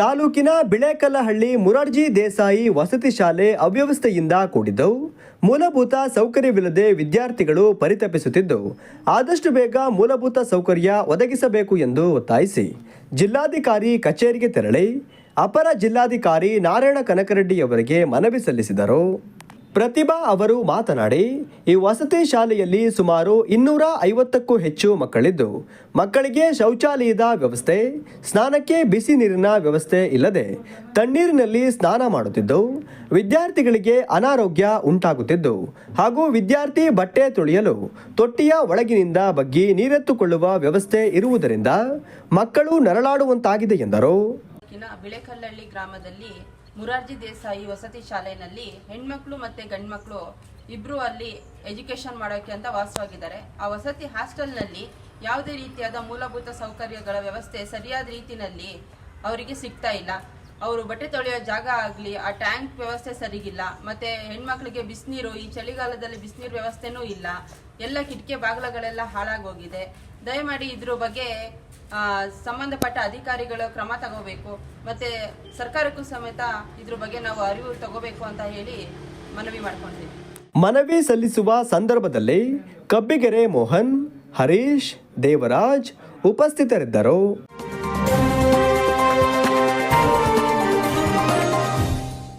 ತಾಲೂಕಿನ ಬಿಳೇಕಲ್ಲಹಳ್ಳಿ ಮುರಾರ್ಜಿ ದೇಸಾಯಿ ವಸತಿ ಶಾಲೆ ಅವ್ಯವಸ್ಥೆಯಿಂದ ಕೂಡಿದ್ದವು. ಮೂಲಭೂತ ಸೌಕರ್ಯವಿಲ್ಲದೆ ವಿದ್ಯಾರ್ಥಿಗಳು ಪರಿತಪಿಸುತ್ತಿದ್ದು ಆದಷ್ಟು ಬೇಗ ಮೂಲಭೂತ ಸೌಕರ್ಯ ಒದಗಿಸಬೇಕು ಎಂದು ಒತ್ತಾಯಿಸಿ ಜಿಲ್ಲಾಧಿಕಾರಿ ಕಚೇರಿಗೆ ತೆರಳಿ ಅಪರ ಜಿಲ್ಲಾಧಿಕಾರಿ ನಾರಾಯಣ ಕನಕರೆಡ್ಡಿಯವರಿಗೆ ಮನವಿ ಸಲ್ಲಿಸಿದರು. ಪ್ರತಿಭಾ ಅವರು ಮಾತನಾಡಿ, ಈ ವಸತಿ ಶಾಲೆಯಲ್ಲಿ ಸುಮಾರು ಇನ್ನೂರ ಐವತ್ತಕ್ಕೂ ಹೆಚ್ಚು ಮಕ್ಕಳಿದ್ದು, ಮಕ್ಕಳಿಗೆ ಶೌಚಾಲಯದ ವ್ಯವಸ್ಥೆ, ಸ್ನಾನಕ್ಕೆ ಬಿಸಿ ನೀರಿನ ವ್ಯವಸ್ಥೆ ಇಲ್ಲದೆ ತಣ್ಣೀರಿನಲ್ಲಿ ಸ್ನಾನ ಮಾಡುತ್ತಿದ್ದು, ವಿದ್ಯಾರ್ಥಿಗಳಿಗೆ ಅನಾರೋಗ್ಯ ಉಂಟಾಗುತ್ತಿದ್ದು ಹಾಗೂ ವಿದ್ಯಾರ್ಥಿ ಬಟ್ಟೆ ತೊಳೆಯಲು ತೊಟ್ಟಿಯ ಒಳಗಿನಿಂದ ಬಗ್ಗಿ ನೀರೆತ್ತುಕೊಳ್ಳುವ ವ್ಯವಸ್ಥೆ ಇರುವುದರಿಂದ ಮಕ್ಕಳು ನರಳಾಡುವಂತಾಗಿದೆ ಎಂದರು. ಮುರಾರ್ಜಿ ದೇಸಾಯಿ ವಸತಿ ಶಾಲೆಯಲ್ಲಿ ಹೆಣ್ಮಕ್ಳು ಮತ್ತೆ ಗಂಡ್ಮಕ್ಳು ಇಬ್ರು ಅಲ್ಲಿ ಎಜುಕೇಶನ್ ಮಾಡೋಕೆ ಅಂತ ವಾಸವಾಗಿದ್ದಾರೆ. ಆ ವಸತಿ ಹಾಸ್ಟೆಲ್ನಲ್ಲಿ ಯಾವುದೇ ರೀತಿಯಾದ ಮೂಲಭೂತ ಸೌಕರ್ಯಗಳ ವ್ಯವಸ್ಥೆ ಸರಿಯಾದ ರೀತಿಯಲ್ಲಿ ಅವರಿಗೆ ಸಿಗ್ತಾ ಇಲ್ಲ. ಅವರು ಬಟ್ಟೆ ತೊಳೆಯೋ ಜಾಗ ಆಗಲಿ, ಆ ಟ್ಯಾಂಕ್ ವ್ಯವಸ್ಥೆ ಸರಿಗಿಲ್ಲ, ಮತ್ತೆ ಹೆಣ್ಮಕ್ಳಿಗೆ ಬಿಸಿನೀರು, ಈ ಚಳಿಗಾಲದಲ್ಲಿ ಬಿಸಿನೀರು ವ್ಯವಸ್ಥೆನೂ ಇಲ್ಲ. ಎಲ್ಲ ಕಿಟಕಿ ಬಾಗಿಲುಗಳೆಲ್ಲ ಹಾಳಾಗೋಗಿದೆ ದಯಮಾಡಿ ಇದ್ರ ಬಗ್ಗೆ ಸಂಬಂಧಪಟ್ಟ ಅಧಿಕಾರಿಗಳು ಕ್ರಮ ತಗೋಬೇಕು, ಮತ್ತೆ ಸರ್ಕಾರಕ್ಕೂ ಸಮೇತ ಇದ್ರ ಬಗ್ಗೆ ನಾವು ಅರಿವು ತಗೋಬೇಕು ಅಂತ ಹೇಳಿ ಮನವಿ ಮಾಡ್ಕೊಂಡಿದ್ದೀವಿ ಮನವಿ ಸಲ್ಲಿಸುವ ಸಂದರ್ಭದಲ್ಲಿ ಕಬ್ಬಿಗೆರೆ ಮೋಹನ್, ಹರೀಶ್, ದೇವರಾಜ್ ಉಪಸ್ಥಿತರಿದ್ದರು.